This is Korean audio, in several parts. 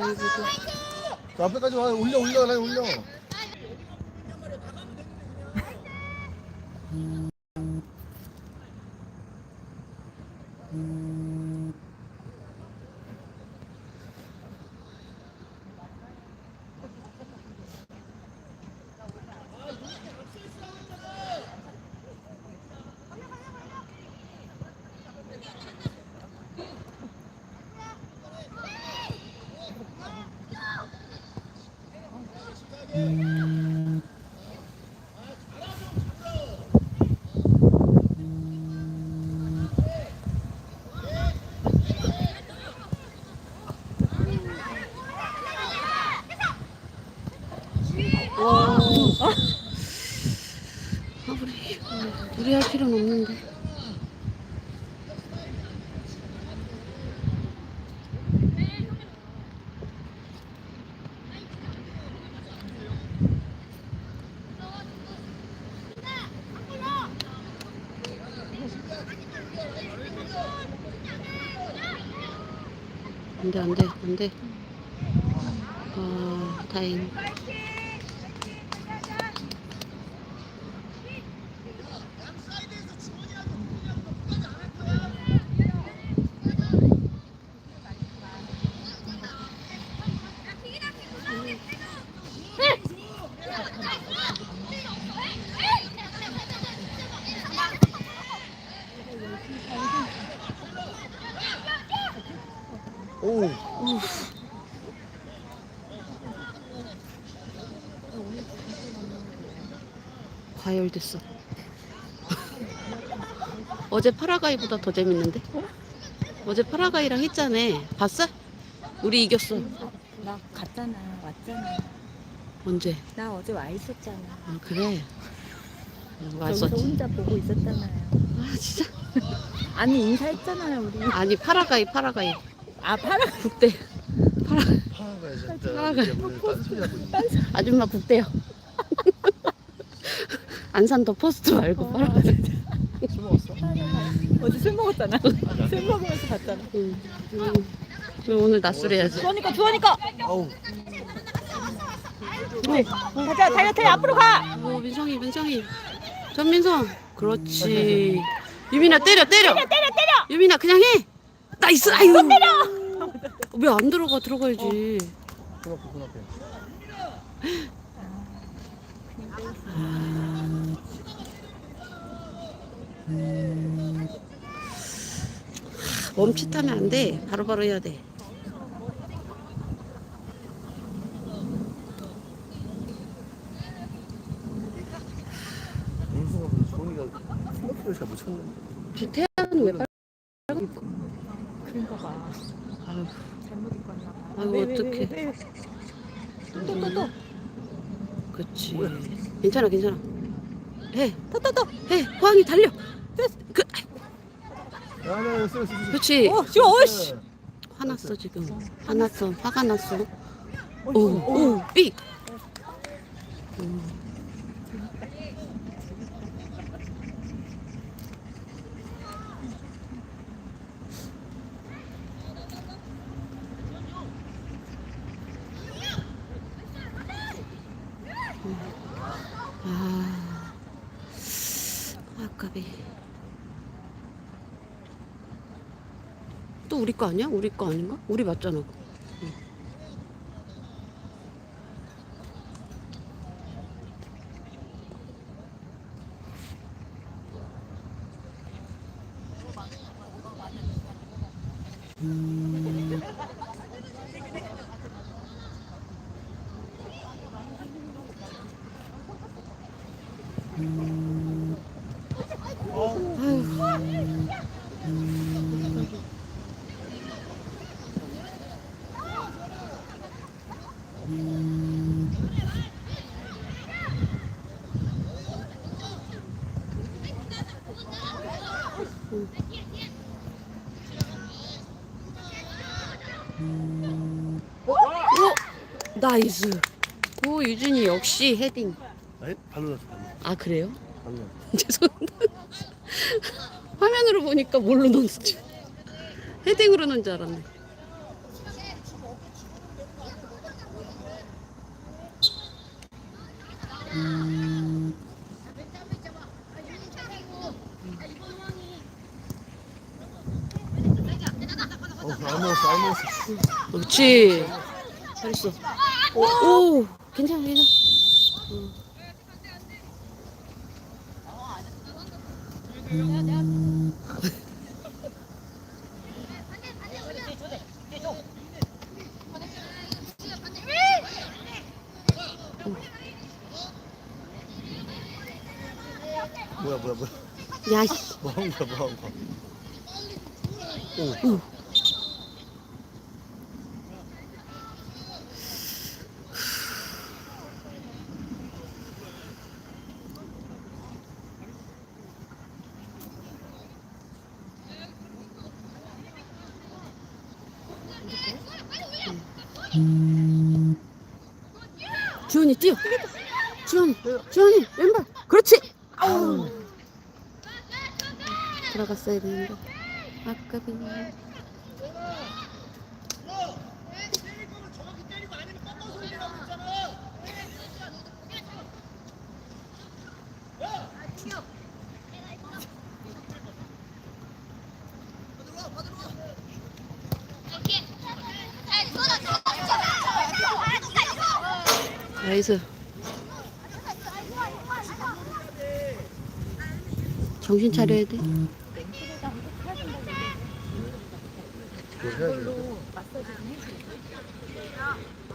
아이고. 저 앞에까지 와 올려 올려 라인 올려 Mm-hmm. 안 돼, 안 돼, 안 돼. 아, 다행. 됐어. 어제 파라가이보다 더 재밌는데? 어제 파라가이랑 했잖아. 봤어? 우리 이겼어. 나 갔잖아 왔잖아 언제? 나 어제 와 있었잖아 아, 그래. 응, 여기서 왔었지. 혼자 보고 있었잖아요 아, 진짜? 아니 인사했잖아요 우리 아니, 파라가이, 파라가이. 아 파라 국대. 파라, 파라가 진짜 파라가. 이게 무슨 딴소리 하고 있네 아줌마 국대요. 안산더 포스트 말고 어, 파라가이. 술 먹었어? 어제 술 먹었잖아 술 먹으면서 갔잖아 응. 응. 그럼 오늘 낮술해야지. 주원이가 주원이가 아우 가자 다이어트 앞으로 가 오, 민성이, 민성이. 전민성. 그렇지. 유민아, 때려, 때려. 때려, 때려, 유민아, 그냥 해. 나이스, 아유. 때려. 왜안 들어가? 들어가야지. 그 앞에 그 앞에 멈칫하면 안 돼. 바로바로 해야 돼. 민수가 무슨 소니가 생각보다 잘 못 쳤는데 주태양은 왜 빨리? 그런가 봐 아유, 잘못 입고 왔나 봐 아이고, 어떡해. 또또 또 그렇지. 괜찮아, 괜찮아. 해, 또또또 해. 호황이 달려. 그, 아네 쓰 쓰. 그렇지. 어 지원 어이씨 화났어 지금. 화났어. 화가 났어. 오, 오, 삑. 음. 또 우리 거 아니야? 우리 거 아닌가? 우리 맞잖아. 나이스. 오 유준이 역시 헤딩. 아 발로 아 그래요? 발로 죄송합니다. 화면으로 보니까 뭘로 넣었지? 헤딩으로 넣은 줄 알았네. 음... 어, 안 먹었어 안 먹었어. 그렇지. 잘했어. 오, 괜찮아, 괜찮아. 응. 뭐야, 뭐야, 뭐야. 야, 씨. 뭐 하는 거야, 뭐 하는 거야. 오, 응. 주원이 뛰어. 주원이, 주원이 왼발. 그렇지. 아우. 들어갔어야 되는데. 아까비. 나이스. 정신 차려야 돼.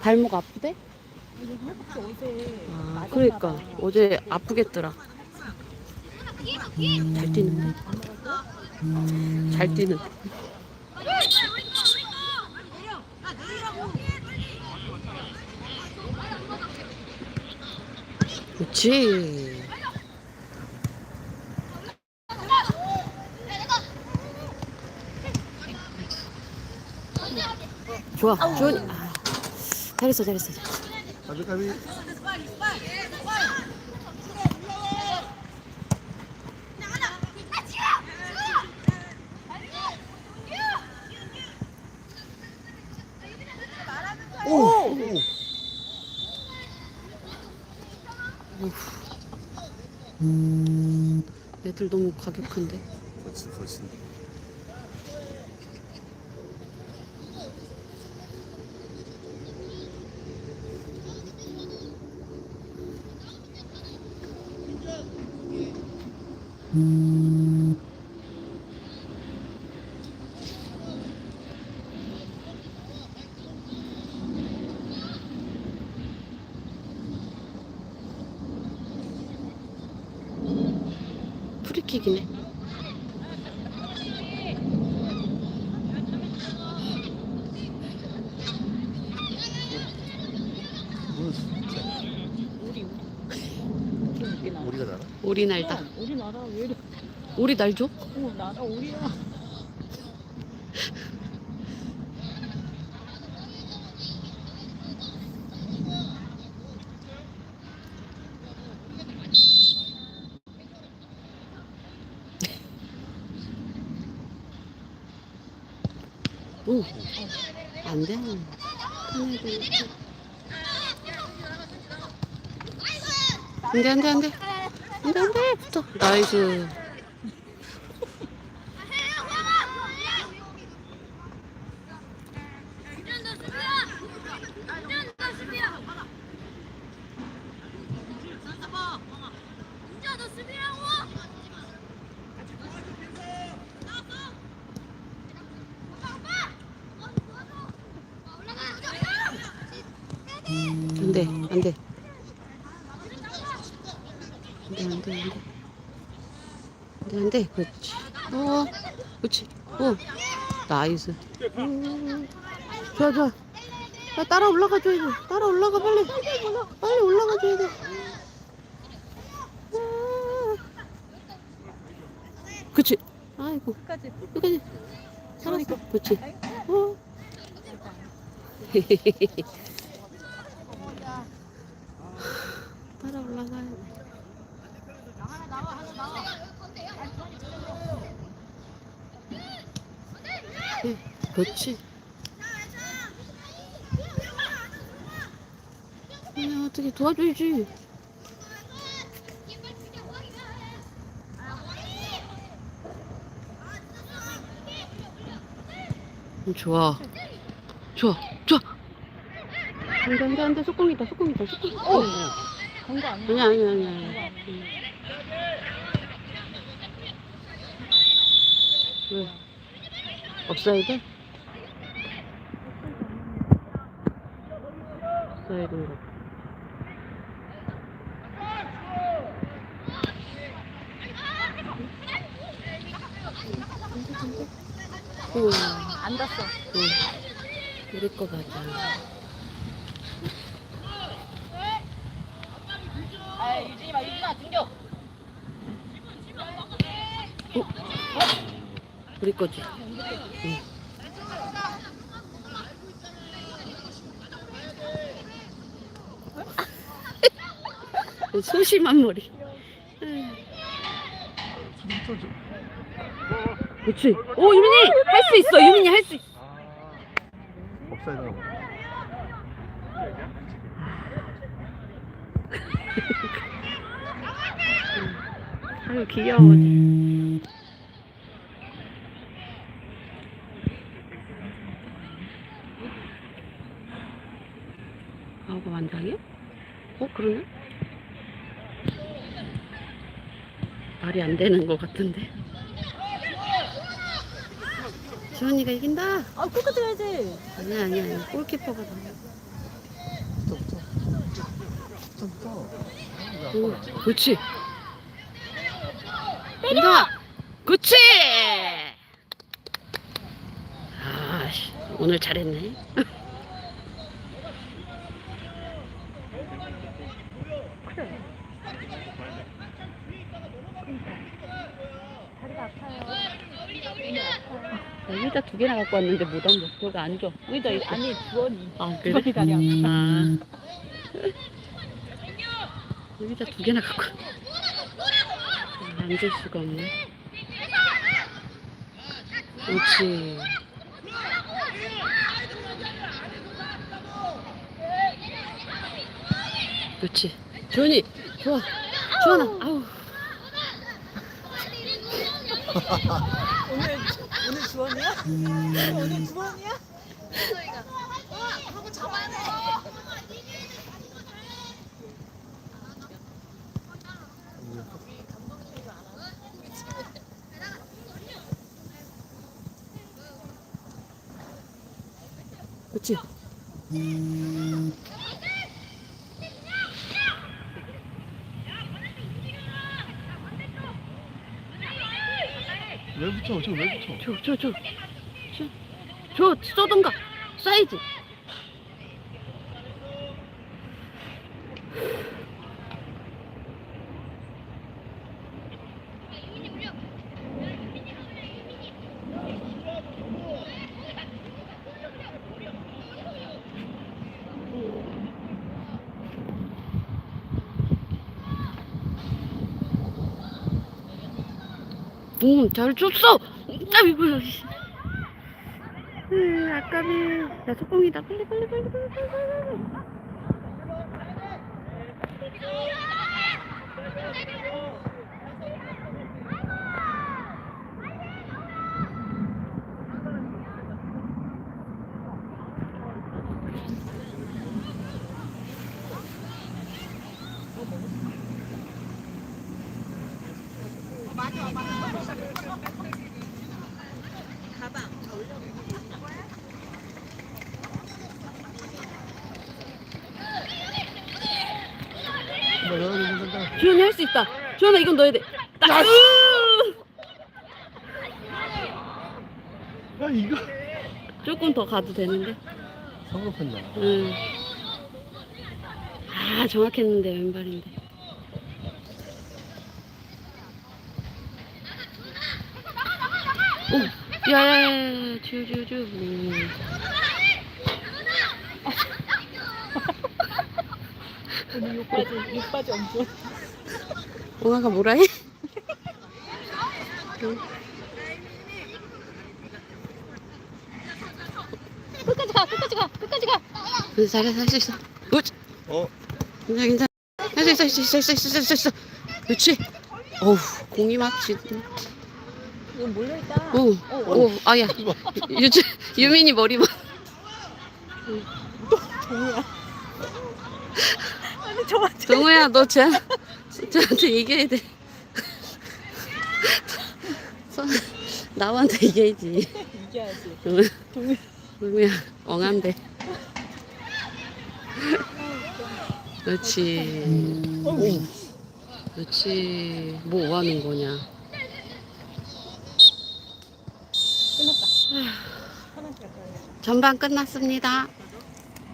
발목 아프대? 아, 그러니까 어제 아프겠더라. 잘 뛰는데. 잘 뛰는. 그렇지. 좋아, 좋으니. 아, 잘했어, 잘했어. 까비, 까비. 오! 오! 애들 너무 과격한데. 그렇지, 그 진짜 우리 우리 나라? 오리 날다. 우리 나라 왜 이래? 오리 날 줘? 어, 나라 우리야. 오. 안 돼. 편해야 돼. 안 돼, 안 돼, 안 돼. 안 돼, 안 돼. 붙어. 나이스. 안 돼, 안 돼. 안 돼, 안 돼, 안 돼. 안 돼. 그렇지. 어, 그렇지. 어, 나이스. 어, 좋아, 좋아. 야, 따라 올라가 줘야 돼. 따라 올라가, 빨리. 빨리 올라가 줘야 돼. 아. 그치. 아이고, 끝까지. 살았어. 그치. 어. 그렇지. 야, 어떻게 도와줘야지. 음, 좋아. 좋아, 좋아. 안돼, 안돼, 안돼. 속공이다, 속공이다, 속공. 어. 간거 아니야? 아니야, 아니야, 아니야. 왜? 업사이드? 업사이드인가 봐. 우와, 안 닿았어. 응. 우리 거 맞아. 아 유진이 마 유진아 등겨. 거지. 응. 소심한 머리. 그렇지. 오 유민이 할 수 있어. 유민이 할 수 있어. 아유 귀여워. 아우가 완장이야? 어 그러네. 말이 안 되는 것 같은데. 지원이가 이긴다. 아 끝까지 가야지. 아니야 아니야 아니야. 골키퍼가 나. 붙어 붙어 붙어 붙어 오, 그렇지. 때려. 그렇지. 아, 씨, 오늘 잘했네. 다리가 아파요. 나 의자 두 개나 갖고 왔는데 못 앉아. 저기 앉아. 의자 있어. 아니 주원이. 아, 주원이 다리 아파. 아. 의자 두 개나 갖고 왔 아, 앉을 수가 없네. 그렇지. 그렇지. 주원이, 좋아. 주원아, 아우. 오늘 주원이야? 오늘 주원이야? 그렇지. 왜 붙여 지금 왜 붙여 줘, 줘, 줘. 줘, 줘, 쏘던가. 사이즈. 음, 잘 줬어. 아이고, 씨. 으, 아까비. 야, 속공이다. 빨리, 빨리, 빨리, 빨리, 빨리. 수 있다. 주현아, 이건 넣어야 돼. 딱. 으! 야 이거 조금 더 가도 되는데. 성급했나 응. 아, 정확했는데, 왼발인데. 오, 야야야, 주주주. 음. 오늘 욕바지 욕바지 엄청. 옹아가 뭐라 해? 응. 끝까지 가 끝까지 가 끝까지 가. 근데 잘해, 할수 있어. 굿. 어 괜찮아, 괜찮아. 할수 있어, 할수 있어, 할수 있어, 할수 있어. 그렇지. 어우, 공이 맞지. 이거 몰려있다. 오, 오, 아야. 유주, 유민이 머리 봐. 정우야. 아니 저 맞죠? 동우야, 너 쟤, 쟤한테 이겨야 돼. 손, 나한테 이겨야지. 이겨야지. 응, 정우야. 동우야, 엉한데. 그렇지. 오. 그렇지. 뭐 하는 거냐. 끝났다. 하나씩 갖다 야 전반 끝났습니다.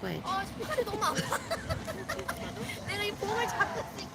좋아요. 아, 팔이 너무 아파. 내가 이 봉을 잡고 있 하나